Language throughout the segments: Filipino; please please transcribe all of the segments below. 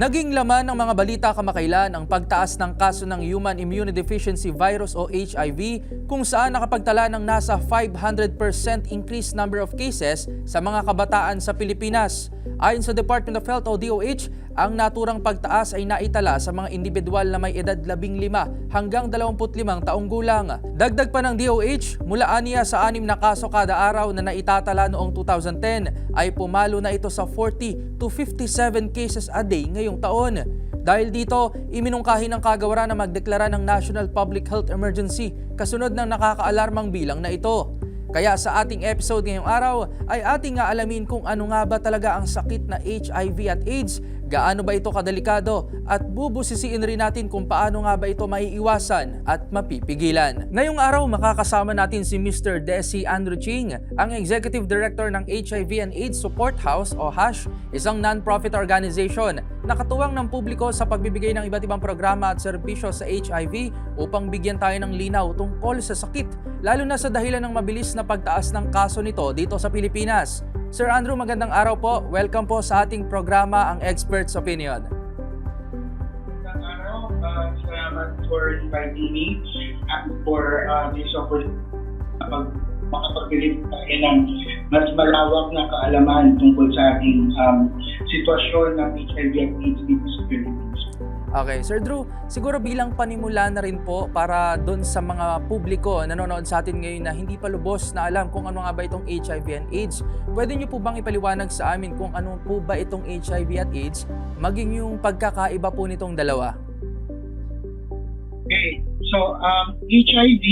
Naging laman ng mga balita kamakailan ang pagtaas ng kaso ng Human Immunodeficiency Virus o HIV kung saan nakapagtala ng nasa 500% increased number of cases sa mga kabataan sa Pilipinas. Ayon sa Department of Health o DOH, ang naturang pagtaas ay naitala sa mga individual na may edad 15 hanggang 25 taong gulang. Dagdag pa ng DOH, mula aniya sa anim na kaso kada araw na naitatala noong 2010 ay pumalo na ito sa 40 to 57 cases a day ngayong taon. Dahil dito, iminungkahi ng kagawaran na magdeklara ng National Public Health Emergency kasunod ng nakakaalarmang bilang na ito. Kaya sa ating episode ngayong araw ay ating nga alamin kung ano nga ba talaga ang sakit na HIV at AIDS, gaano ba ito kadelikado at bubusisiin rin natin kung paano nga ba ito maiiwasan at mapipigilan. Ngayong araw makakasama natin si Mr. Desi Andrew Ching, ang Executive Director ng HIV and AIDS Support House o HASH, isang non-profit organization na katuwang ng publiko sa pagbibigay ng iba't ibang programa at serbisyo sa HIV upang bigyan tayo ng linaw tungkol sa sakit, lalo na sa dahilan ng mabilis na pagtaas ng kaso nito dito sa Pilipinas. Sir Andrew, magandang araw po. Welcome po sa ating programa, ang Expert's Opinion. Magandang araw. Uh, salamat for inviting me at for uh, this opportunity pag makapagpilit tayo ng mas malawak na kaalaman tungkol sa ating um, sitwasyon ng HIV at AIDS dito sa Philippines. Okay, Sir Drew, siguro bilang panimula na rin po para doon sa mga publiko na nanonood sa atin ngayon na hindi pa lubos na alam kung ano nga ba itong HIV and AIDS, pwede niyo po bang ipaliwanag sa amin kung ano po ba itong HIV at AIDS, maging yung pagkakaiba po nitong dalawa? Okay, so um, HIV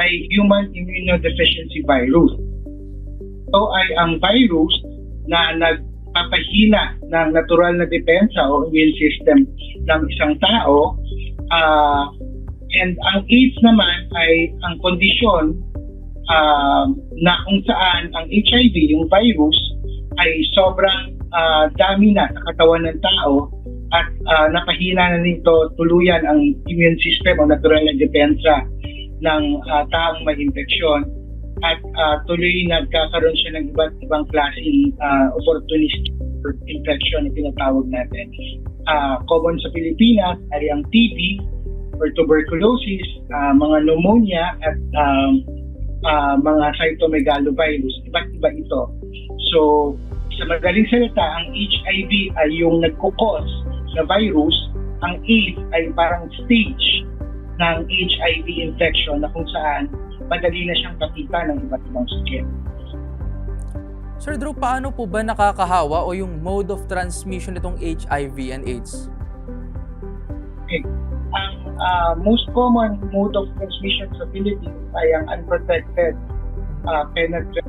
ay Human Immunodeficiency Virus. Ito ay ang virus na nagpapahina ng natural na depensa o immune system ng isang tao. Ah, and ang AIDS naman ay ang kondisyon ah, na kung saan ang HIV, yung virus, ay sobrang ah, dami na sa katawan ng tao at ah, napahina na nito tuluyan ang immune system o natural na depensa ng ah, taong may infeksyon at ah, tuloy nagkakaroon siya ng iba't ibang klaseng uh, opportunistic infection na tinatawag natin. Ah, common sa Pilipinas ay ang TB or tuberculosis, ah, mga pneumonia at um, ah, mga cytomegalovirus. Iba't iba ito. So, sa madaling salita, ang HIV ay yung nagkukos na virus, ang AIDS ay parang stage ng HIV infection na kung saan madali na siyang kapita ng iba't ibang sakit. Sir Drew, paano po ba nakakahawa o yung mode of transmission nitong HIV and AIDS? Ang ah, most common mode of transmission sa Philippines ay ang unprotected uh, penetrant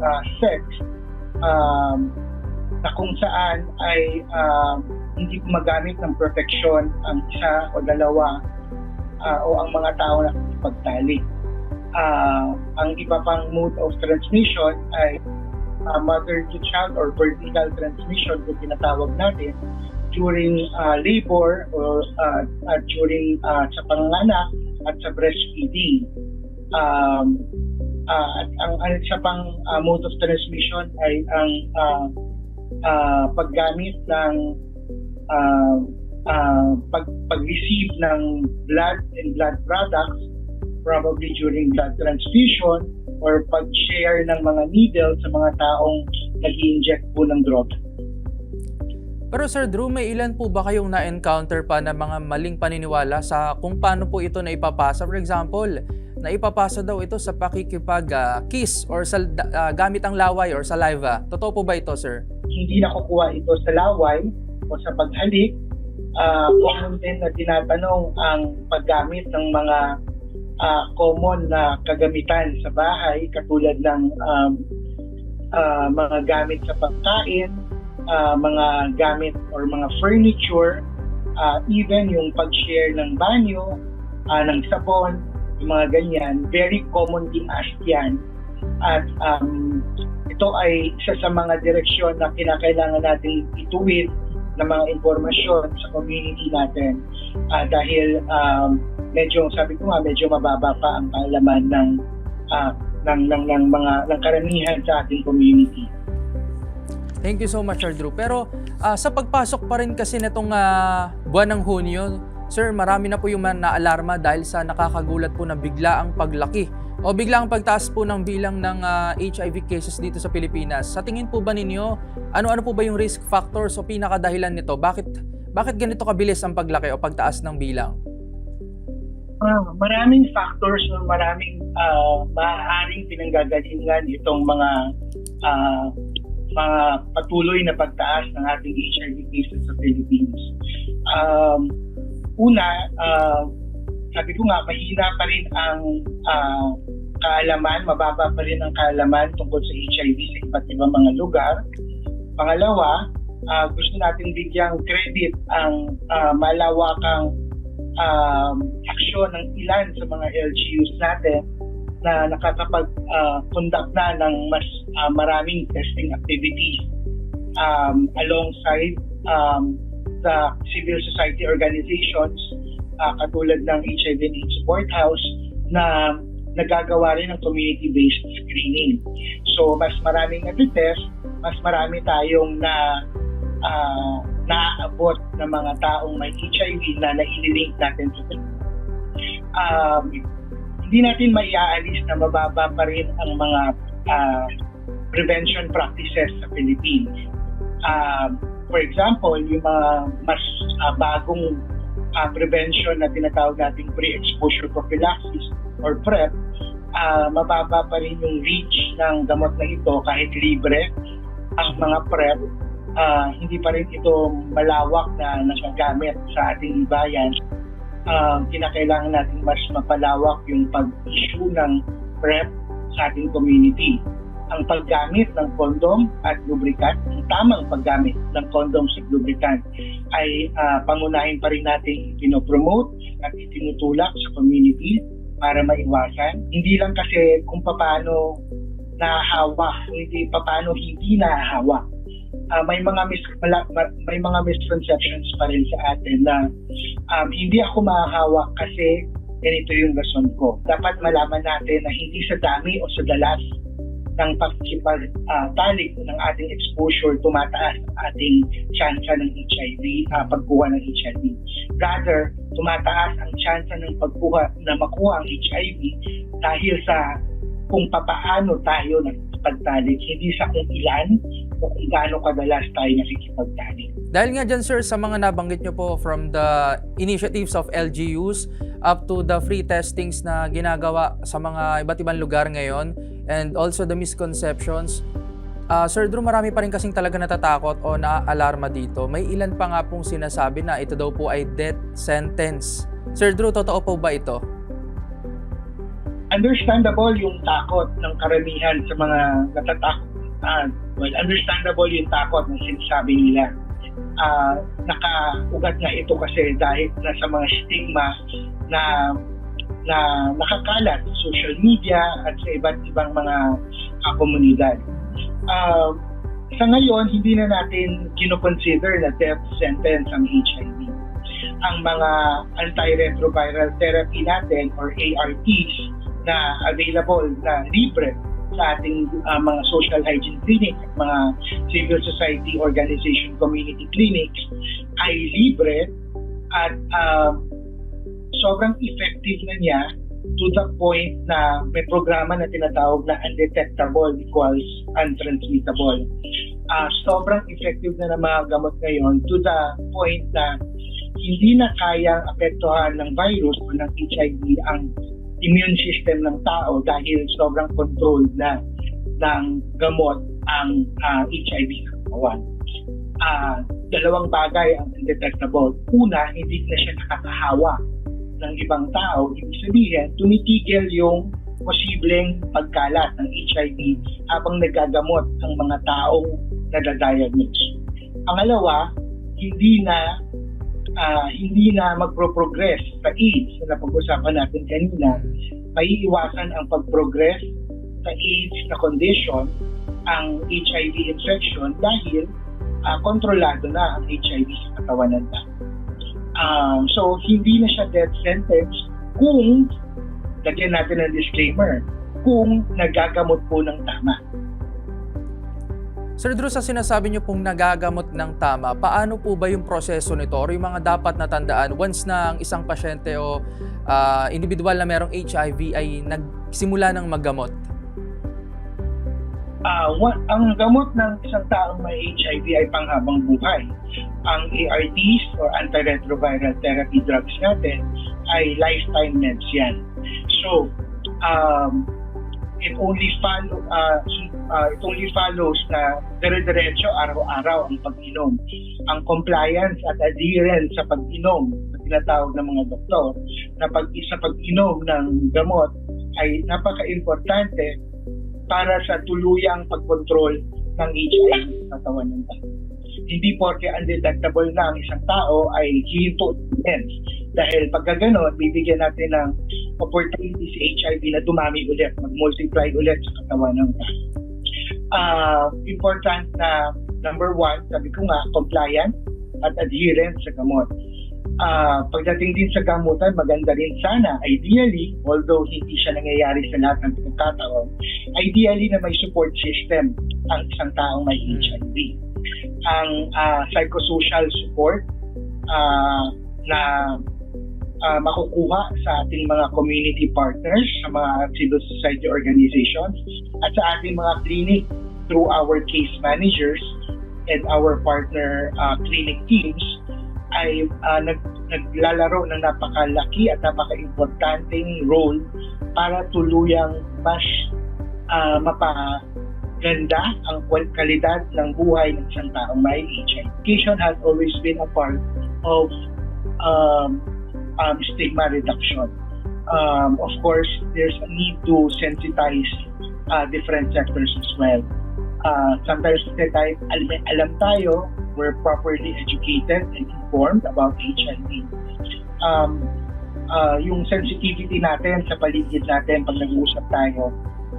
ah, sex um, na kung saan ay ah, hindi gumagamit ng protection ang isa o dalawa ah, o ang mga tao na pagtali. Ah, ang iba pang mode of transmission ay ah, mother to child or vertical transmission kung tinatawag natin during uh, labor or uh, uh, during uh, sa panganganak at sa breastfeeding. Um, uh, at ang, ang isa pang uh, mode of transmission ay ang uh, uh, paggamit ng uh, uh, pag, pag-receive ng blood and blood products probably during blood transfusion or pag-share ng mga needle sa mga taong nag inject po ng droga. Pero Sir Drew, may ilan po ba kayong na-encounter pa na mga maling paniniwala sa kung paano po ito na ipapasa? For example, na ipapasa daw ito sa pakikipag-kiss or sa, ah, gamit ang laway or saliva. Totoo po ba ito, sir? hindi nakukuha ito sa laway o sa paghalik. Uh, common din na tinatanong ang paggamit ng mga ah, common na kagamitan sa bahay katulad ng um, ah, mga gamit sa pagkain, ah, mga gamit or mga furniture, ah, even yung pag-share ng banyo, ah, ng sabon, yung mga ganyan, very commonly asked yan. At um, ito ay isa sa mga direksyon na kinakailangan natin ituwid ng mga impormasyon sa community natin Ah, dahil um, medyo sabi ko nga medyo mababa pa ang kaalaman ng ah, ng ng ng mga ng karamihan sa ating community. Thank you so much, Sir Drew. Pero ah, sa pagpasok pa rin kasi nitong ah, buwan ng Hunyo, Sir, marami na po yung naalarma dahil sa nakakagulat po na biglaang paglaki o biglaang pagtaas po ng bilang ng ah, HIV cases dito sa Pilipinas. Sa tingin po ba ninyo, ano-ano po ba yung risk factors o pinakadahilan nito? Bakit bakit ganito kabilis ang paglaki o pagtaas ng bilang? Maraming factors o maraming ah, maaaring pinanggagalingan itong mga ah, mga patuloy na pagtaas ng ating HIV cases sa Philippines. Um, una, ah, sabi ko nga, mahina pa rin ang ah, kaalaman, mababa pa rin ang kaalaman tungkol sa HIV sa iba't ibang mga lugar. Pangalawa, ah, gusto natin bigyang credit ang ah, malawakang um, aksyon ng ilan sa mga LGUs natin na nakakapag-conduct na ng mas ah, maraming testing activities um, alongside um, the civil society organizations ah, katulad ng HIV and AIDS Support House na nagagawa rin ng community-based screening. So, mas maraming nag-test, mas marami tayong na ah, naaabot ng mga taong may HIV na naililink natin sa um, hindi natin maiaalis na mababa pa rin ang mga ah, prevention practices sa Philippines. Um, for example, yung mga mas ah, bagong ah, prevention na tinatawag nating pre-exposure prophylaxis or PrEP, ah, mababa pa rin yung reach ng gamot na ito kahit libre ang mga PrEP ah, hindi pa rin ito malawak na nagagamit sa ating bayan. Ah, kinakailangan natin mas mapalawak yung pag-issue ng PrEP sa ating community. Ang paggamit ng kondom at lubricant, ang tamang paggamit ng kondom at lubricant ay ah, pangunahin pa rin natin ipinopromote at itinutulak sa community para maiwasan. Hindi lang kasi kung paano nahahawa, hindi paano hindi nahahawa ah, may mga mis- may mga misconceptions pa rin sa atin na um, hindi ako mahahawak kasi ganito yung rason ko. Dapat malaman natin na hindi sa dami o sa dalas ng pagkipagtalik ng ating exposure tumataas ating tsansa ng HIV, ah, pagkuha ng HIV. Rather, tumataas ang tsansa ng pagkuha na makuha ang HIV dahil sa kung papaano tayo nakikipagtalik, hindi sa kung ilan o kung gaano kadalas tayo nakikipagtalik. Dahil nga dyan sir, sa mga nabanggit nyo po from the initiatives of LGUs up to the free testings na ginagawa sa mga iba't ibang lugar ngayon and also the misconceptions, ah, Sir Drew, marami pa rin kasing talaga natatakot o naaalarma dito. May ilan pa nga pong sinasabi na ito daw po ay death sentence. Sir Drew, totoo po ba ito? Understandable yung takot ng karamihan sa mga natatakot. Ah, well, understandable yung takot na sinasabi nila. Ah, nakaugat nga ito kasi dahil nasa mga stigma na na nakakalat sa social media at sa iba't ibang mga ah, komunidad. Ah, sa ngayon, hindi na natin kinoconsider na death sentence ang HIV. Ang mga antiretroviral therapy natin or ARTs na available na libre sa ating ah, mga social hygiene clinic at mga civil society organization community clinics ay libre at ah, sobrang effective na niya to the point na may programa na tinatawag na undetectable equals untransmittable. Ah, sobrang effective na ng mga gamot ngayon to the point na hindi na kayang apektuhan ng virus o ng HIV ang immune system ng tao dahil sobrang controlled na ng gamot ang ah, HIV katawan. Ah, dalawang bagay ang undetectable. Una, hindi na siya nakakahawa ng ibang tao. Ibig sabihin, tumitigil yung posibleng pagkalat ng HIV habang nagagamot ang mga taong nadadiagnose. Pangalawa, hindi na ah, hindi na magpro-progress sa AIDS na napag-usapan natin kanina, maiiwasan ang pag-progress sa AIDS na condition, ang HIV infection dahil ah, kontrolado na ang HIV sa katawan ng tao. Um, so, hindi na siya death sentence kung, lagyan natin ng disclaimer, kung nagagamot po ng tama. Sir Drew, sa sinasabi niyo pong nagagamot ng tama, paano po ba yung proseso nito or yung mga dapat na tandaan once na ang isang pasyente o ah, individual na merong HIV ay nagsimula ng maggamot? Ah, wa- ang gamot ng isang taong may HIV ay panghabang buhay. Ang ARTs or antiretroviral therapy drugs natin ay lifetime meds yan. So, um, it only follow uh, uh, it only follows na dire-diretso araw-araw ang pag-inom. Ang compliance at adherence sa pag-inom na tinatawag ng mga doktor na pag sa pag-inom ng gamot ay napaka-importante para sa tuluyang pagkontrol ng HIV sa katawan ng tao. Hindi porke undetectable na ang isang tao ay hinto ends. Dahil pagka ganon, bibigyan natin ng opportunity si HIV na dumami ulit, mag-multiply ulit sa katawan ng tao. Ah, important na number one, sabi ko nga, compliance at adherence sa gamot. Ah, pagdating din sa gamutan, maganda rin sana, ideally, although hindi siya nangyayari sa lahat ng pagkakataon, ideally na may support system ang isang taong may Hmm. HIV. Ang ah, psychosocial support ah, na ah, makukuha sa ating mga community partners, sa mga civil society organizations, at sa ating mga clinic through our case managers and our partner ah, clinic teams ay ah, nag, naglalaro ng napakalaki at napaka-importanting role para tuluyang mas ah, mapaganda ang kalidad ng buhay ng isang taong may HIV. Education has always been a part of um, um, stigma reduction. Um, of course, there's a need to sensitize uh, different sectors as well. Uh, sometimes kasi tayo, alam, alam tayo, we're properly educated and informed about HIV. Um, uh, yung sensitivity natin sa paligid natin pag nag-uusap tayo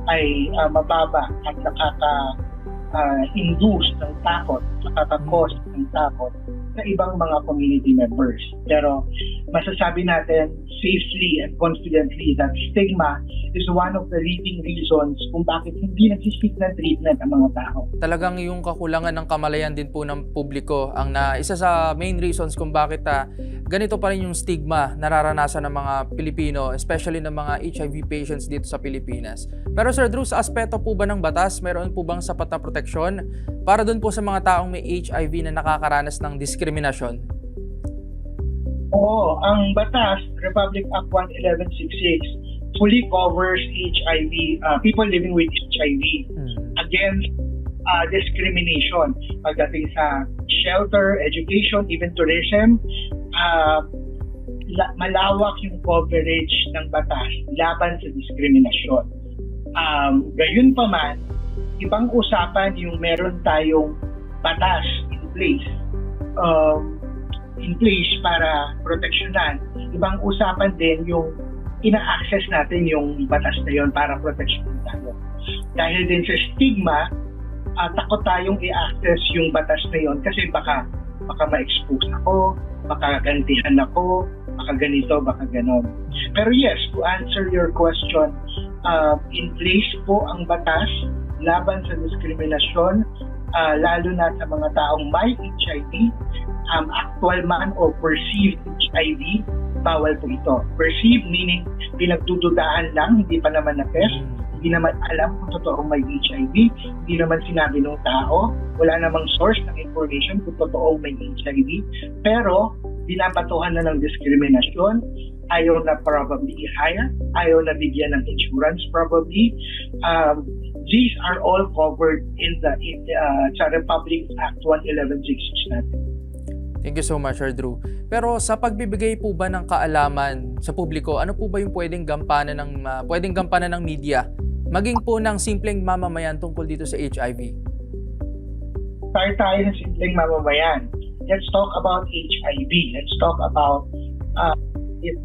ay uh, mababa at nakaka-induce ng takot, nakaka-cause ng takot sa ibang mga community members. Pero masasabi natin safely and confidently that stigma is one of the leading reasons kung bakit hindi nagsisik ng treatment ang mga tao. Talagang yung kakulangan ng kamalayan din po ng publiko ang na isa sa main reasons kung bakit ah, ganito pa rin yung stigma nararanasan ng mga Pilipino, especially ng mga HIV patients dito sa Pilipinas. Pero Sir Drew, sa aspeto po ba ng batas, meron po bang sapat na proteksyon para dun po sa mga taong may HIV na nakakaranas ng diskriminasyon? Oo, ang batas, Republic Act 11166, fully covers HIV, uh, people living with HIV against uh, discrimination pagdating sa shelter, education, even tourism. Uh, la- malawak yung coverage ng batas laban sa diskriminasyon. Um, gayon pa man, ibang usapan yung meron tayong batas in place. Um, in place para proteksyonan. Ibang usapan din yung ina-access natin yung batas na yon para proteksyonan tayo. Dahil din sa stigma, ah, takot tayong i-access yung batas na yon kasi baka baka ma-expose ako, baka gantihan ako, baka ganito, baka ganon. Pero yes, to answer your question, uh, in place po ang batas laban sa diskriminasyon, ah, lalo na sa mga taong may HIV, um, actual man o perceived HIV, bawal po ito. Perceived meaning pinagdududaan lang, hindi pa naman na-test, hindi naman alam kung totoong may HIV, hindi naman sinabi ng tao, wala namang source ng information kung totoong may HIV, pero binabatuhan na ng diskriminasyon, ayaw na probably i-hire, ayaw na bigyan ng insurance probably. Um, these are all covered in the in, uh, sa Republic Act 11166 natin. Thank you so much, Sir Drew. Pero sa pagbibigay po ba ng kaalaman sa publiko, ano po ba yung pwedeng gampanan ng ah, pwedeng gampanan ng media maging po ng simpleng mamamayan tungkol dito sa HIV? Tayo tayo ng simpleng mamamayan. Let's talk about HIV. Let's talk about uh,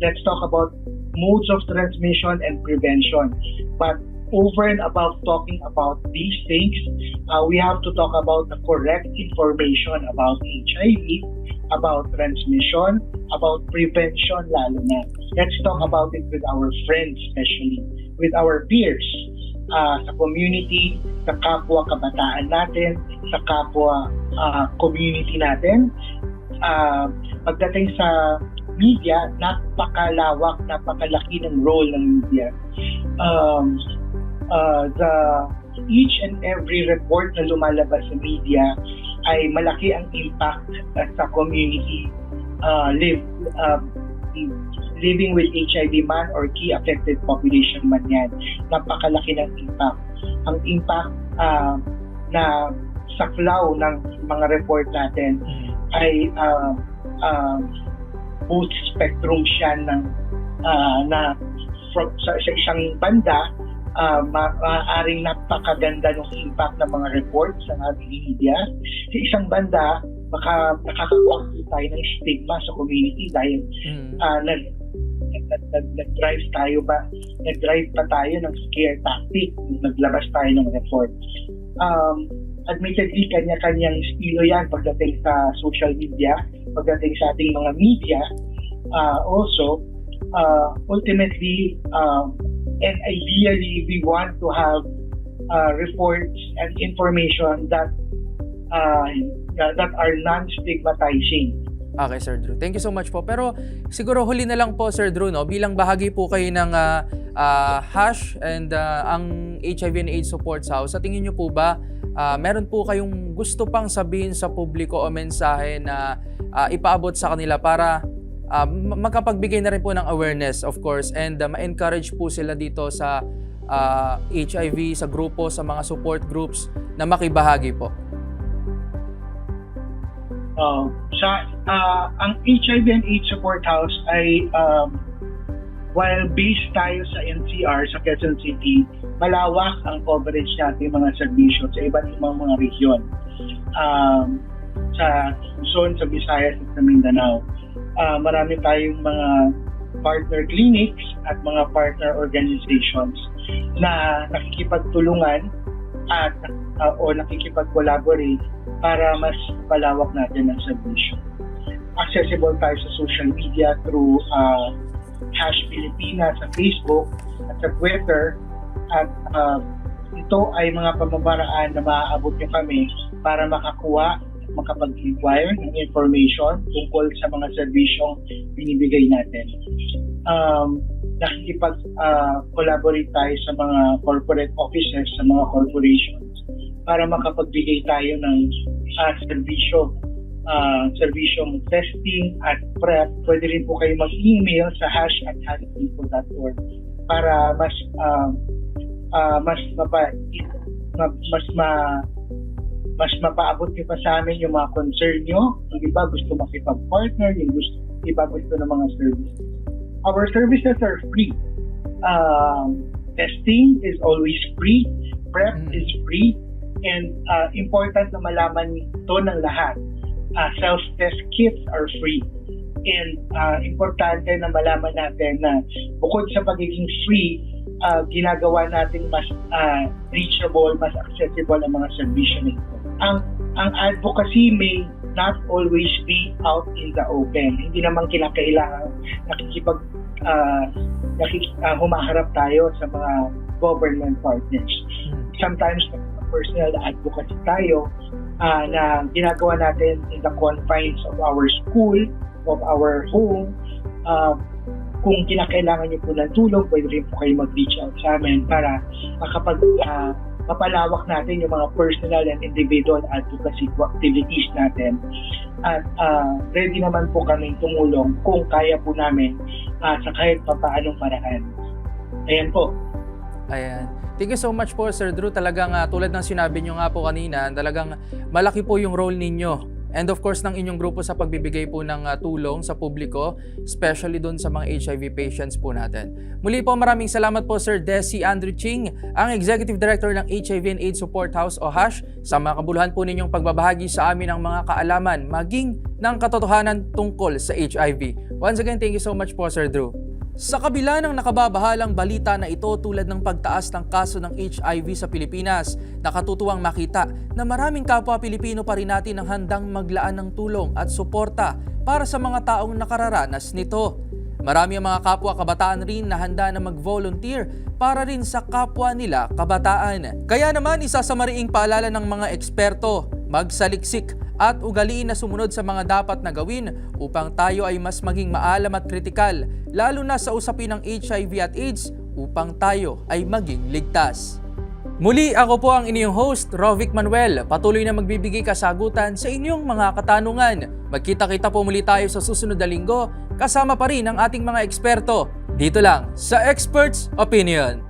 let's talk about modes of transmission and prevention. But over and above talking about these things, uh, we have to talk about the correct information about HIV, about transmission, about prevention lalo na. Let's talk about it with our friends especially, with our peers. ah, sa community, sa kapwa kabataan natin, sa kapwa ah, community natin. Ah, pagdating sa media, napakalawak, napakalaki ng role ng media. Um, uh, the each and every report na lumalabas sa media ay malaki ang impact uh, sa community uh, live uh, living with HIV man or key affected population man yan. Napakalaki ng impact. Ang impact uh, na saklaw ng mga report natin ay uh, uh, both spectrum siya ng uh, na from, sa, sa isang banda uh, ma- maaaring napakaganda ng impact ng mga reports ng ating media. Sa isang banda, baka nakakakuha tayo ng stigma sa community dahil Mm. uh, nag, nag, nag, nag-drive tayo ba, nag-drive pa tayo ng scare tactic, naglabas tayo ng report. Um, admittedly, kanya-kanyang estilo yan pagdating sa social media, pagdating sa ating mga media. Uh, also, uh, ultimately, um, and ideally, we want to have uh, reports and information that uh, that are non-stigmatizing. Okay, Sir Drew. Thank you so much po. Pero siguro huli na lang po, Sir Drew, no? bilang bahagi po kayo ng ah, ah, HASH and ah, ang HIV and AIDS Support House, sa tingin niyo po ba, ah, meron po kayong gusto pang sabihin sa publiko o mensahe na ah, ipaabot sa kanila para ah, ma- magkapagbigay na rin po ng awareness, of course, and ah, ma-encourage po sila dito sa ah, HIV, sa grupo, sa mga support groups na makibahagi po? Uh, sa uh, ang HIV and AIDS Support House ay um, while based tayo sa NCR sa Quezon City, malawak ang coverage natin mga serbisyo sa iba't ibang mga region. Um, sa Luzon, sa Visayas at sa Mindanao. Uh, marami tayong mga partner clinics at mga partner organizations na nakikipagtulungan at uh, o nakikipag-collaborate para mas palawak natin ang serbisyo. Accessible tayo sa social media through uh, Hash Pilipinas sa Facebook at sa Twitter at uh, ito ay mga pamamaraan na maaabot nyo kami para makakuha makapag-inquire ng information tungkol sa mga serbisyong binibigay natin. Um, nakikipag-collaborate tayo sa mga corporate offices, sa mga corporations para makapagbigay tayo ng uh, serbisyo uh, serbisyong testing at prep. Pwede rin po kayo mag-email sa hash at hashpeople.org para mas uh, uh, mas mapa, ma, mas ma mas mapaabot niyo pa sa amin yung mga concern nyo. Yung iba gusto makipag-partner, yung gusto, iba gusto ng mga services. Our services are free. Um, testing is always free. Prep Mm. is free. And uh, important na malaman ito ng lahat. Uh, self-test kits are free. And uh, importante na malaman natin na bukod sa pagiging free, uh, ginagawa natin mas uh, reachable, mas accessible ang mga serbisyo nito. Ang ang advocacy may not always be out in the open. Hindi naman kinakailangan nakikipag uh, nakik, uh, humaharap tayo sa mga government partners. Sometimes personal advocacy tayo uh, na ginagawa natin in the confines of our school, of our home. Uh, kung kinakailangan niyo po ng tulong, pwede rin po kayo mag-reach out sa amin para makapag uh, mapalawak natin yung mga personal and individual advocacy activities natin. At uh, ready naman po kami tumulong kung kaya po namin uh, sa kahit papaanong paraan. Ayan po. Ayan. Thank you so much po Sir Drew. Talagang ah, tulad ng sinabi nyo nga po kanina, talagang malaki po yung role ninyo. And of course ng inyong grupo sa pagbibigay po ng ah, tulong sa publiko, especially doon sa mga HIV patients po natin. Muli po maraming salamat po Sir Desi Andrew Ching, ang Executive Director ng HIV and AIDS Support House o HASH sa mga kabuluhan po ninyong pagbabahagi sa amin ng mga kaalaman maging ng katotohanan tungkol sa HIV. Once again, thank you so much po Sir Drew. Sa kabila ng nakababahalang balita na ito tulad ng pagtaas ng kaso ng HIV sa Pilipinas, nakatutuwang makita na maraming kapwa Pilipino pa rin natin ang handang maglaan ng tulong at suporta para sa mga taong nakararanas nito. Marami ang mga kapwa kabataan rin na handa na mag-volunteer para rin sa kapwa nila kabataan. Kaya naman isa sa mariing paalala ng mga eksperto, magsaliksik at ugaliin na sumunod sa mga dapat na gawin upang tayo ay mas maging maalam at kritikal, lalo na sa usapin ng HIV at AIDS upang tayo ay maging ligtas. Muli ako po ang inyong host, Rovic Manuel. Patuloy na magbibigay kasagutan sa inyong mga katanungan. Magkita-kita po muli tayo sa susunod na linggo kasama pa rin ang ating mga eksperto dito lang sa Experts Opinion.